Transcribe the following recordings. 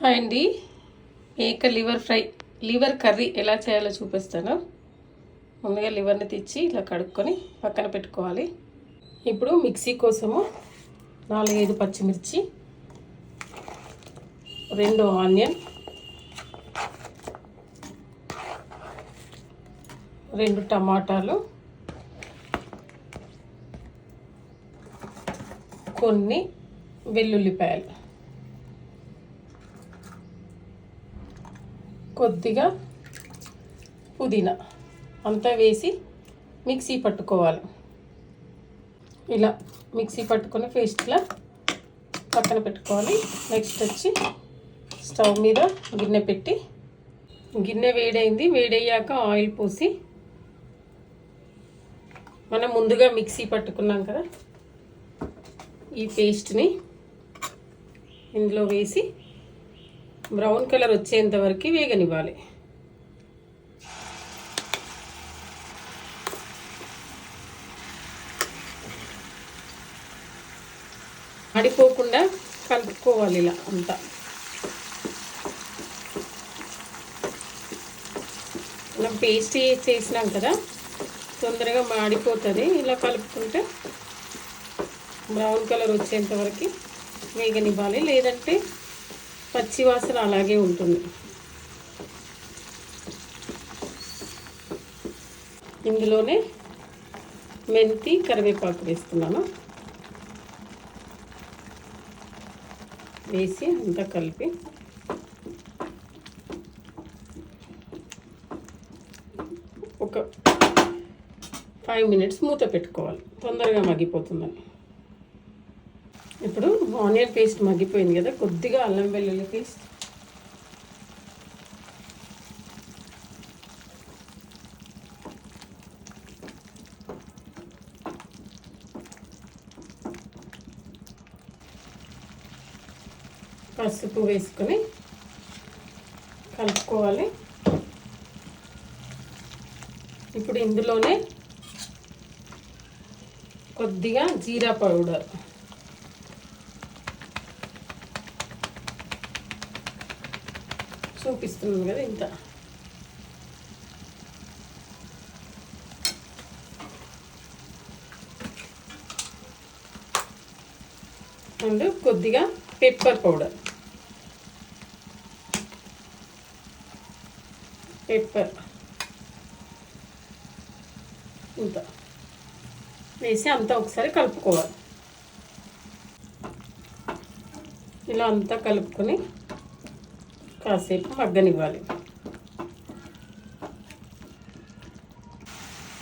Hi అండి. మేక liver fry liver curry ఎలా చేయాలో చూపిస్తాను. ముందుగా లివర్ని తెచ్చి ఇలా కడుక్కొని పక్కన పెట్టుకోవాలి. ఇప్పుడు మిక్సీ కోసము నాలుగైదు పచ్చిమిర్చి రెండు ఆనియన్ రెండు టమాటాలు కొన్ని వెల్లుల్లిపాయలు. కొద్దిగా పుదీనా అంతా వేసి మిక్సీ పట్టుకోవాలి. ఇలా మిక్సీ పట్టుకొని పేస్ట్లా పక్కన పెట్టుకోవాలి. నెక్స్ట్ వచ్చి స్టవ్ మీద గిన్నె పెట్టి గిన్నె వేడైంది. వేడయ్యాక ఆయిల్ పోసి మనం ముందుగా మిక్సీ పట్టుకున్నాం కదా ఈ పేస్ట్ని ఇందులో వేసి బ్రౌన్ కలర్ వచ్చేంత వరకు వేగనివ్వాలి. అడిపోకుండా కలుపుకోవాలి ఇలా అంతా. మనం పేస్ట్ చేసినాం కదా తొందరగా మాడిపోతుంది. ఇలా కలుపుకుంటే బ్రౌన్ కలర్ వచ్చేంత వరకు వేగనివ్వాలి. లేదంటే పచ్చి వాసన అలాగే ఉంటుంది. ఇందులోనే మెంతి కరివేపాకు వేస్తున్నాను. వేసి అంతా కలిపి ఒక ఫైవ్ మినిట్స్ మూత పెట్టుకోవాలి. తొందరగా మగ్గిపోతుందని. ఇప్పుడు ఆనియన్ పేస్ట్ మగ్గిపోయింది కదా కొద్దిగా అల్లం వెల్లుల్లి పేస్ట్. పసుపు వేసుకొని కలుపుకోవాలి. ఇప్పుడు ఇందులోనే కొద్దిగా జీరా పౌడర్. చూపిస్తున్నాను కదా ఇంత. అండ్ కొద్దిగా పెప్పర్ పౌడర్ పెప్పర్ ఇంత. వేసి అంతా ఒకసారి కలుపుకోవాలి. ఇలా అంతా కలుపుకొని కాసేపు మగ్గనివ్వాలి.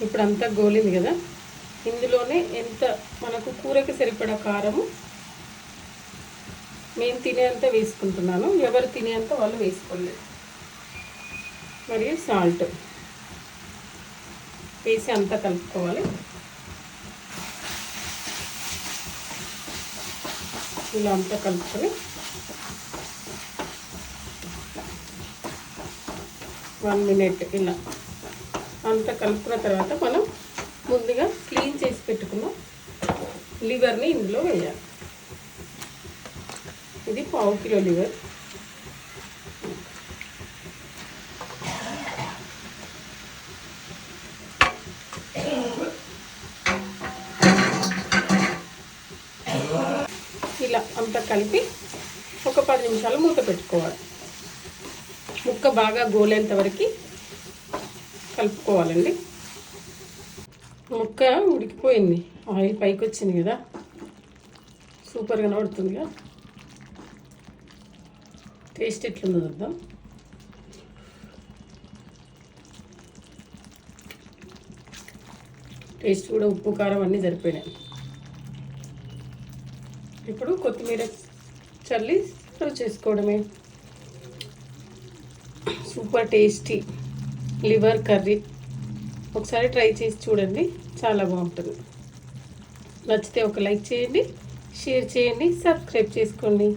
ఇప్పుడు అంతా గోలింది కదా? ఇందులోనే ఎంత మనకు కూరకి సరిపడా కారము మేము తినేంత వేసుకుంటున్నాను. ఎవరు తినేంత వాళ్ళు వేసుకోలేదు. మరియు సాల్ట్ వేసి అంతా కలుపుకోవాలి. ఇలా అంతా కలుపుకొని వన్ మినిట్ ఇలా. అంతా కలుపుకున్న తర్వాత మనం ముందుగా క్లీన్ చేసి పెట్టుకున్న లివర్ని ఇందులో వేయాలి. ఇది పావు కిలో లివర్. ఇలా అంతా కలిపి ఒక పది నిమిషాలు మూత పెట్టుకోవాలి. ముక్క బాగా గోలేంత వరకు కలుపుకోవాలండి. ముక్క ఉడికిపోయింది. ఆయిల్ పైకి వచ్చింది కదా. సూపర్ కనబడుతుందిగా టేస్ట్ ఎట్లుందో చూద్దాం. టేస్ట్ కూడా ఉప్పు కారం అన్నీ సరిపోయినాయి. ఇప్పుడు కొత్తిమీర చల్లి సర్వ్ చేసుకోవడమే. Super tasty liver curry. ఒకసారి ట్రై చేసి చూడండి చాలా బాగుంటుంది. నచ్చితే ఒక లైక్ చేయండి షేర్ చేయండి సబ్స్క్రైబ్ చేసుకోండి.